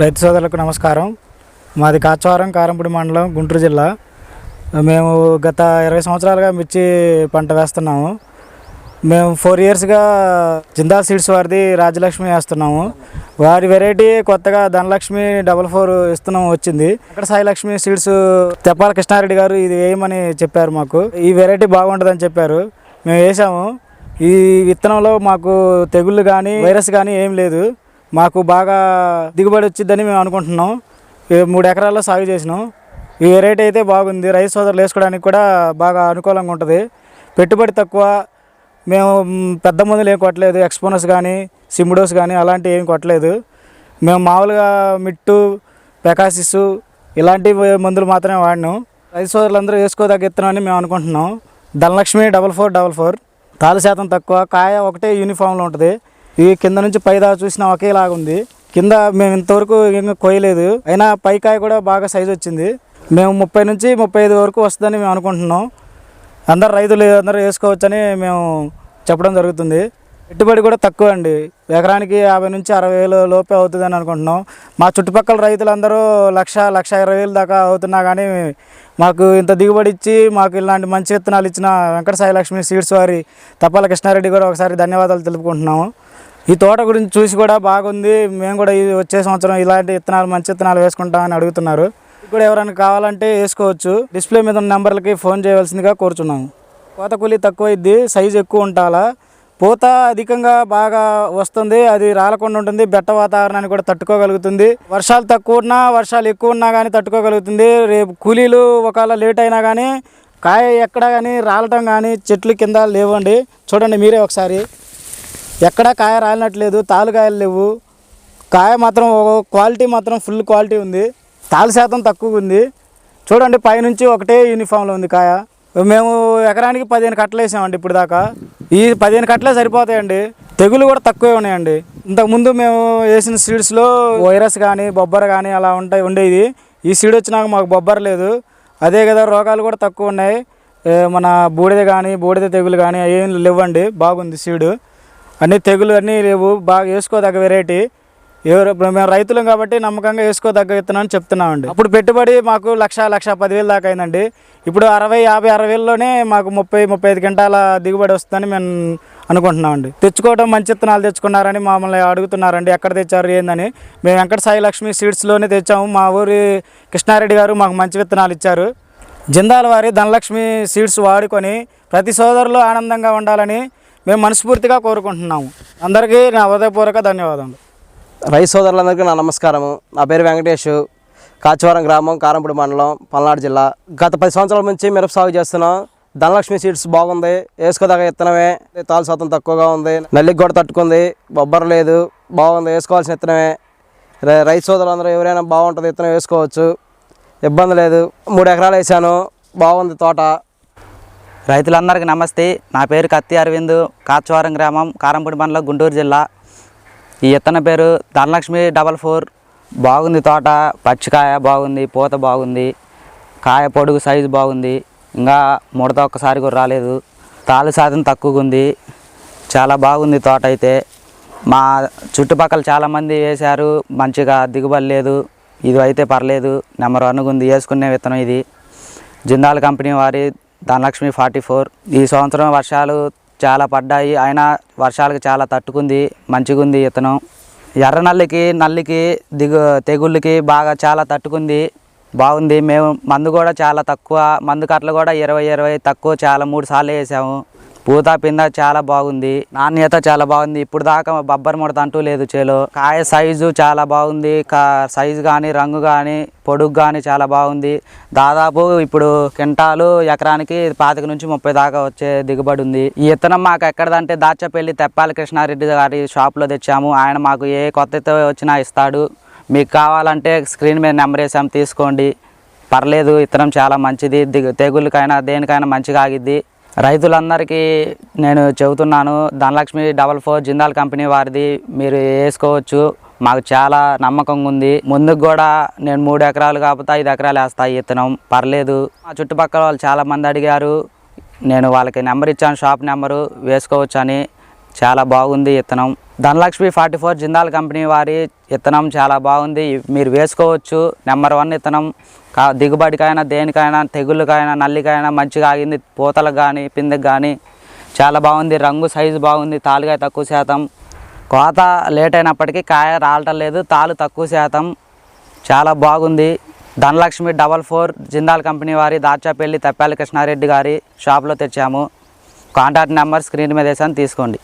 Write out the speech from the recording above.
రైతు సోదరులకు నమస్కారం. మాది కాచవరం కారంపూడి మండలం గుంటూరు జిల్లా. మేము గత ఇరవై సంవత్సరాలుగా మిర్చి పంట వేస్తున్నాము. మేము ఫోర్ ఇయర్స్గా జిందాల్ సీడ్స్ వారిది రాజలక్ష్మి వేస్తున్నాము. వారి వెరైటీ కొత్తగా ధనలక్ష్మి డబల్ ఫోర్ ఇస్తున్నాము వచ్చింది. అక్కడ సాయిలక్ష్మి సీడ్స్ తెప్పాల కృష్ణారెడ్డి గారు ఇది వేయమని చెప్పారు మాకు. ఈ వెరైటీ బాగుంటుందని చెప్పారు. మేము వేసాము. ఈ విత్తనంలో మాకు తెగుళ్ళు కానీ వైరస్ కానీ ఏం లేదు. మాకు బాగా దిగుబడి వచ్చిందని మేము అనుకుంటున్నాం. మూడు ఎకరాల్లో సాగు చేసినాం. ఈ వెరైటీ అయితే బాగుంది. రైస్ సోదరులు వేసుకోవడానికి కూడా బాగా అనుకూలంగా ఉంటుంది. పెట్టుబడి తక్కువ. మేము పెద్ద మందులు ఏం కొట్టలేదు. ఎక్స్పోనస్ కానీ సిమ్డోస్ కానీ అలాంటివి ఏం కొట్టలేదు. మేము మామూలుగా మిట్టు పెకాసిస్ ఇలాంటి మందులు మాత్రమే వాడినాం. రైతు సోదరులందరూ వేసుకోదగ్గ విత్తనాన్ని మేము అనుకుంటున్నాం. Dhanalakshmi double four double four. తాలు శాతం తక్కువ. కాయ ఒకటే యూనిఫామ్లో ఉంటుంది. ఈ కింద నుంచి పై దాకా చూసినా ఒకేలాగా ఉంది. కింద మేము ఇంతవరకు ఇంకా కోయలేదు అయినా పై కాయ కూడా బాగా సైజు వచ్చింది. మేము ముప్పై నుంచి ముప్పై ఐదు వరకు వస్తుందని మేము అనుకుంటున్నాం. అందరు రైతులు అందరూ వేసుకోవచ్చని మేము చెప్పడం జరుగుతుంది. పెట్టుబడి కూడా తక్కువ అండి. ఎకరానికి యాభై నుంచి అరవై వేలు లోపే అవుతుందని అనుకుంటున్నాం. మా చుట్టుపక్కల రైతులందరూ లక్ష లక్ష ఇరవై వేలు దాకా అవుతున్నా కానీ మాకు ఇంత దిగుబడి ఇచ్చి మాకు ఇలాంటి మంచి విత్తనాలు ఇచ్చిన వెంకట సాయి లక్ష్మి సీడ్స్ వారి తప్పాల కృష్ణారెడ్డి కూడా ఒకసారి ధన్యవాదాలు తెలుపుకుంటున్నాము. ఈ తోట గురించి చూసి కూడా బాగుంది. మేము కూడా ఇది వచ్చే సంవత్సరం ఇలాంటి విత్తనాలు మంచి విత్తనాలు వేసుకుంటామని అడుగుతున్నారు. ఇప్పుడు ఎవరైనా కావాలంటే వేసుకోవచ్చు. డిస్ప్లే మీద ఉన్న నెంబర్లకి ఫోన్ చేయవలసిందిగా కోరుచున్నాము. కోత కూలి తక్కువ సైజు ఎక్కువ ఉండాలా? పూత అధికంగా బాగా వస్తుంది అది రాలకుండా ఉంటుంది బెట్ట వాతావరణాన్ని కూడా తట్టుకోగలుగుతుంది. వర్షాలు తక్కువ ఉన్నా వర్షాలు ఎక్కువ ఉన్నా కానీ తట్టుకోగలుగుతుంది. రేపు కూలీలు ఒకవేళ లేట్ అయినా కానీ కాయ ఎక్కడ కానీ రాలటం కానీ చెట్లు కింద లేవండి. చూడండి మీరే ఒకసారి. ఎక్కడా కాయ రాలినట్లేదు తాలుకాయలు లేవు. కాయ మాత్రం ఒక క్వాలిటీ మాత్రం ఫుల్ క్వాలిటీ ఉంది. తాలు శాతం తక్కువగా ఉంది. చూడండి పైనుంచి ఒకటే యూనిఫామ్లో ఉంది కాయ. మేము ఎకరానికి పదిహేను కట్టలు వేసామండి ఇప్పుడు దాకా ఈ పదిహేను కట్టలే సరిపోతాయండి. తెగులు కూడా తక్కువే ఉన్నాయండి. ఇంతకుముందు మేము వేసిన సీడ్స్లో వైరస్ కానీ బొబ్బర కానీ అలా ఉంటాయి ఉండేది ఈ సీడ్ వచ్చినాక మాకు బొబ్బర లేదు. అదే కదా రోగాలు కూడా తక్కువ ఉన్నాయి. మన బూడిద కానీ బూడిద తెగులు కానీ ఏం లేవండి. బాగుంది సీడు. అన్ని తెగులు అన్నీ లేవు బాగా వేసుకోదగ్గ వెరైటీ ఎవరు మేము రైతులం కాబట్టి నమ్మకంగా వేసుకోదగ్గ విత్తనం చెప్తున్నామండి. అప్పుడు పెట్టుబడి మాకు లక్ష లక్ష పదివేలు దాకా అయిందండి. ఇప్పుడు అరవై యాభై అరవై వేలలోనే మాకు ముప్పై ముప్పై ఐదు గంటల దిగుబడి వస్తుందని మేము అనుకుంటున్నామండి. తెచ్చుకోవడం మంచి విత్తనాలు తెచ్చుకున్నారని మమ్మల్ని అడుగుతున్నారండి. ఎక్కడ తెచ్చారు ఏందని. మేము వెంకట సాయి లక్ష్మి సీడ్స్లోనే తెచ్చాము. మా ఊరి కృష్ణారెడ్డి గారు మాకు మంచి విత్తనాలు ఇచ్చారు. జిందాల వారి ధనలక్ష్మి సీడ్స్ వాడుకొని ప్రతి సోదరులు ఆనందంగా ఉండాలని మేము మనస్ఫూర్తిగా కోరుకుంటున్నాము. అందరికీ నా హృదయపూర్వక ధన్యవాదాలు రైతు సోదరులందరికీ నా నమస్కారము. నా పేరు వెంకటేష్. కాచివరం గ్రామం కారంపూడి మండలం పల్నాడు జిల్లా. గత పది సంవత్సరాల నుంచి మిరప సాగు చేస్తున్నాం. ధనలక్ష్మి సీడ్స్ బాగుంది. వేసుకోదాకా విత్తనమే. తాలు శాతం తక్కువగా ఉంది. నల్లికి కూడా తట్టుకుంది. బొబ్బర లేదు. బాగుంది. వేసుకోవాల్సిన విత్తనమే. రైతు సోదరులందరూ ఎవరైనా బాగుంటుంది విత్తనం వేసుకోవచ్చు. ఇబ్బంది లేదు. మూడు ఎకరాలు వేసాను. బాగుంది తోట. రైతులందరికీ నమస్తే. నా పేరు కత్తి అరవింద్ కాచవరం గ్రామం కారంపూడి మండలం గుంటూరు జిల్లా. ఈ ఇత్తన పేరు ధనలక్ష్మి డబల్ ఫోర్. బాగుంది తోట పచ్చికాయ బాగుంది పూత బాగుంది కాయ పొడుగు సైజు బాగుంది. ఇంకా ముడత ఒక్కసారి కూడా రాలేదు. తాలు శాతం తక్కువగా ఉంది. చాలా బాగుంది తోట అయితే. మా చుట్టుపక్కల చాలామంది వేశారు. మంచిగా దిగుబడి లేదు. ఇది అయితే పర్లేదు. నెంబర్ వన్గా ఉంది వేసుకునే విత్తనం ఇది. జిందాల్ కంపెనీ వారి ధనలక్ష్మి ఫార్టీ ఫోర్. ఈ సంవత్సరం వర్షాలు చాలా పడ్డాయి. అయినా వర్షాలకు చాలా తట్టుకుంది మంచిగా ఉంది ఇతను. ఎర్ర నల్లికి నల్లికి దిగు తెగుళ్ళకి బాగా చాలా తట్టుకుంది. బాగుంది. మేము మందు కూడా చాలా తక్కువ మందు కట్టలు కూడా ఇరవై ఇరవై తక్కువ చాలా మూడు సార్లు వేసాము. పూత పింద చాలా బాగుంది. నాణ్యత చాలా బాగుంది. ఇప్పుడు దాకా బబ్బర్ ముడత అంటూ లేదు చేలో. కాయ సైజు చాలా బాగుంది. కా సైజు కానీ రంగు కానీ పొడుగు కానీ చాలా బాగుంది. దాదాపు ఇప్పుడు కింటాలు ఎకరానికి పాతిక నుంచి ముప్పై దాకా వచ్చే దిగుబడి ఉంది. ఈ విత్తనం మాకు ఎక్కడదంటే దాచపల్లి తెప్పాలి కృష్ణారెడ్డి గారి షాప్లో తెచ్చాము. ఆయన మాకు ఏ కొత్త వచ్చినా ఇస్తాడు. మీకు కావాలంటే స్క్రీన్ మీద నెంబర్ వేసాము తీసుకోండి. పర్లేదు విత్తనం చాలా మంచిది. దిగు తెగుళ్ళకైనా దేనికైనా మంచిగా ఆగిద్ది. రైతులందరికీ నేను చెబుతున్నాను Dhanalakshmi double four Jindal company వారిది మీరు వేసుకోవచ్చు. మాకు చాలా నమ్మకంగా ఉంది ముందుకు కూడా నేను మూడు ఎకరాలు కాకపోతే ఐదు ఎకరాలు వేస్తాయి విత్తనం పర్లేదు. మా చుట్టుపక్కల వాళ్ళు చాలామంది అడిగారు. నేను వాళ్ళకి నెంబర్ ఇచ్చాను షాప్ నెంబరు వేసుకోవచ్చు అని చాలా బాగుంది ఇత్తనం. విత్తనం Dhanalakshmi forty four Jindal company వారి విత్తనం చాలా బాగుంది. మీరు వేసుకోవచ్చు. నెంబర్ వన్ విత్తనం కా దిగుబడికైనా దేనికైనా తెగుళ్ళకైనా నల్లికైనా మంచిగా ఆగింది. పూతలకు కానీ పిందెకి కానీ చాలా బాగుంది. రంగు సైజు బాగుంది. తాలుగా తక్కువ శాతం. కోత లేట్ అయినప్పటికీ కాయ రాలటం లేదు. తాలు తక్కువ శాతం. చాలా బాగుంది. Dhanalakshmi double four Jindal company వారి దాచాపల్లి తప్పాలి కృష్ణారెడ్డి గారి షాప్లో తెచ్చాము. కాంటాక్ట్ నెంబర్ స్క్రీన్ మీద వేసాను తీసుకోండి.